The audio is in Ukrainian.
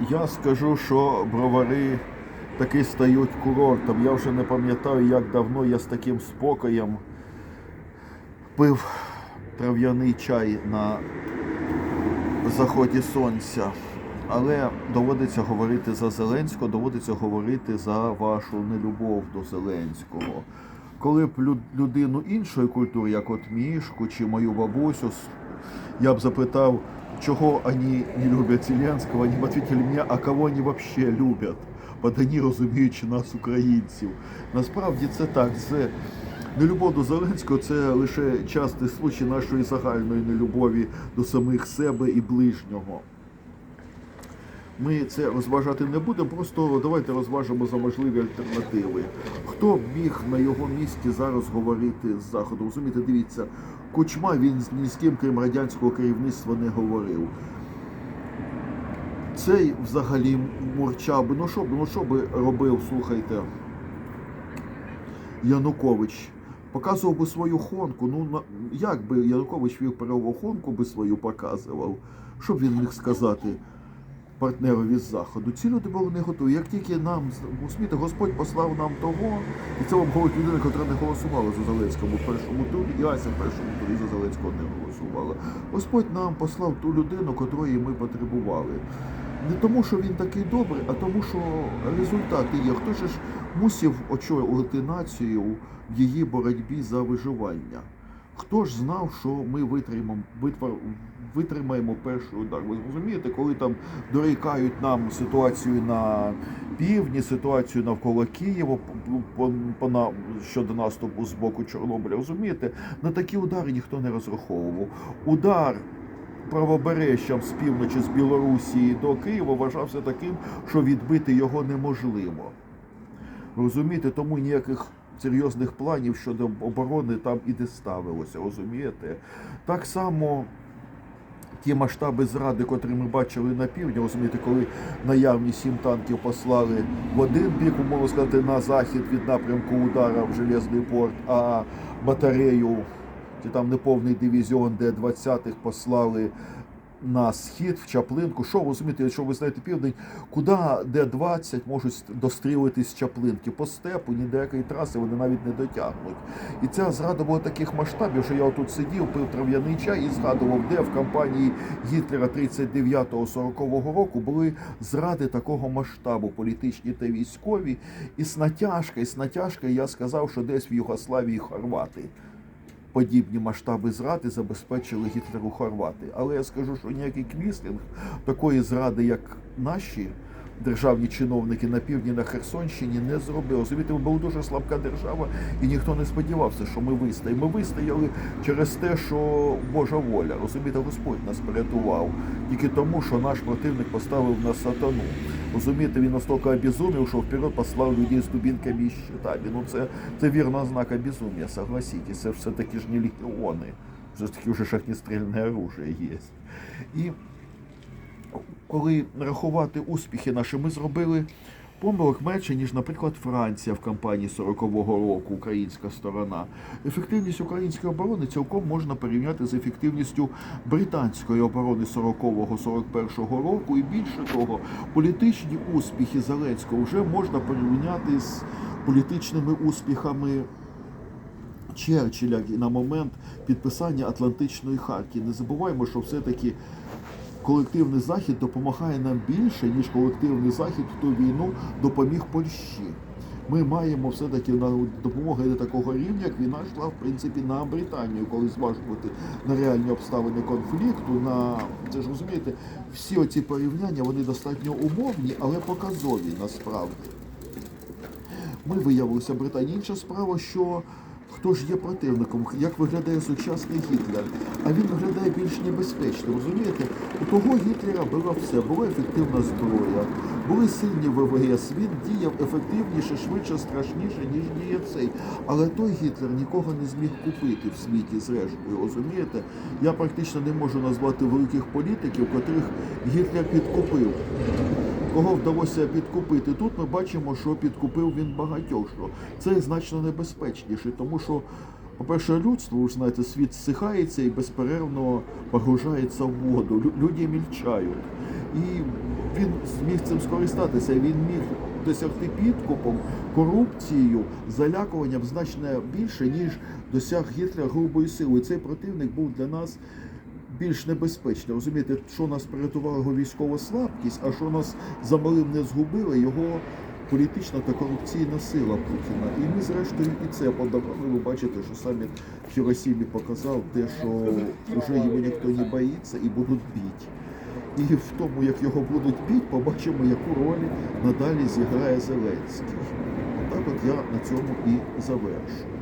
Я скажу, що бровари таки стають курортом. Я вже не пам'ятаю, як давно я з таким спокоєм пив трав'яний чай на заході сонця. Але доводиться говорити за Зеленського, доводиться говорити за вашу нелюбов до Зеленського. Коли б людину іншої культури, як от Мішку чи мою бабусю, я б запитав, чого вони не люблять Зеленського, вони відповіли мені, а кого вони взагалі люблять, бо вони розуміючи нас, українців. Насправді це так. Це нелюбов до Зеленського це лише частий случай нашої загальної нелюбові до самих себе і ближнього. Ми це розважати не будемо, просто давайте розважимо за можливі альтернативи. Хто міг на його місці зараз говорити з заходу? Розумієте, дивіться, Кучма він ні з ким, крім радянського керівництва, не говорив. Цей взагалі мурчав би. Ну що б, ну що би робив, слухайте, Янукович? Показував би свою хонку. Ну як би Янукович вів переву хонку би свою показував? Що б він міг сказати? Партнерові з заходу. Ці люди були не готові. Як тільки нам розумієте, Господь послав нам того, і це вам говорить людина, яка не голосувала за Зеленського в першому турі, і Ася в першому турі за Зеленського не голосувала. Господь нам послав ту людину, котрої ми потребували. Не тому, що він такий добрий, а тому, що результати є. Хто ж мусив очолити націю в її боротьбі за виживання? Хто ж знав, що ми витримаємо, витвар- витримаємо перший удар? Ви розумієте, коли там дорікають нам ситуацію на півдні, ситуацію навколо Києва по, по, щодо наступу з боку Чорнобиля, розумієте, на такі удари ніхто не розраховував. Удар правобережжям з півночі з Білорусі до Києва вважався таким, що відбити його неможливо. Розумієте, тому ніяких серйозних планів щодо оборони там і не ставилося, розумієте? Так само ті масштаби зради, котрі ми бачили на півдні, розумієте, коли наявні сім танків послали в один бік, умовно сказати, на захід від напрямку удара в Железний порт, а батарею чи там неповний дивізіон де 20-х послали на схід, в Чаплинку. Що ви розумієте, якщо ви знаєте південь, куди Д-20 можуть дострілити з Чаплинки? По степу, ні до якої траси вони навіть не дотягнуть. І ця зрада була таких масштабів, що я тут сидів, пив трав'яний чай і згадував, де в кампанії Гітлера 39-40 року були зради такого масштабу, політичні та військові. І з натяжка, і з натяжка я сказав, що десь в Югославії хорвати подібні масштаби зради забезпечили Гітлеру хорвати. Але я скажу, що ніякий квіслінг такої зради, як наші державні чиновники на півдні на Херсонщині, не зробив. Розумієте, була дуже слабка держава, і ніхто не сподівався, що ми вистоїмо. Ми вистояли через те, що Божа воля. Розумієте, Господь нас порятував тільки тому, що наш противник поставив на сатану. Розумієте, він настільки обезумів, що вперед послав людей з дубінками і щитами. Ну це, це вірна ознака безумия, согласитесь. Це все-таки ж не легіони. Все ж таки вже шахнестрільне оружие є. І коли рахувати успіхи наші, ми зробили помилок менше, ніж, наприклад, Франція в кампанії 40-го року, українська сторона. Ефективність української оборони цілком можна порівняти з ефективністю британської оборони 40-го-41-го року. І більше того, політичні успіхи Зеленського вже можна порівняти з політичними успіхами Черчилля на момент підписання Атлантичної хартії. Не забуваємо, що все-таки колективний захід допомагає нам більше, ніж колективний захід в ту війну допоміг Польщі. Ми маємо все-таки на допомогу до такого рівня, як війна йшла в принципі на Британію, коли зважувати на реальні обставини конфлікту. На це ж розумієте, всі оці порівняння вони достатньо умовні, але показові насправді. Ми виявилися в Британії. Інша справа, що хто ж є противником, як виглядає сучасний Гітлер. А він виглядає більш небезпечно. Розумієте, у того Гітлера було все, була ефективна зброя, були сильні ВВС, він діяв ефективніше, швидше, страшніше, ніж діє цей. Але той Гітлер нікого не зміг купити в світі, зрештою, розумієте? Я практично не можу назвати великих політиків, котрих Гітлер підкупив кого вдалося підкупити. Тут ми бачимо, що підкупив він багатьох. Що це значно небезпечніше, тому що, по-перше, людство, ви ж знаєте, світ зсихається і безперервно погружається в воду. Лю- Люди мільчають. І він зміг цим скористатися. Він міг досягти підкупом, корупцією, залякуванням значно більше, ніж досяг Гітлер грубою силою. Цей противник був для нас більш небезпечний. Розумієте, що нас порятувала його військова слабкість, а що нас замалим не згубила його політична та корупційна сила Путіна. І ми, зрештою, і це подавали. Ви бачите, що саміт в Хіросімі показав те, що вже його ніхто не боїться і будуть бити. І в тому, як його будуть бити, побачимо, яку роль надалі зіграє Зеленський. Отак от я на цьому і завершу.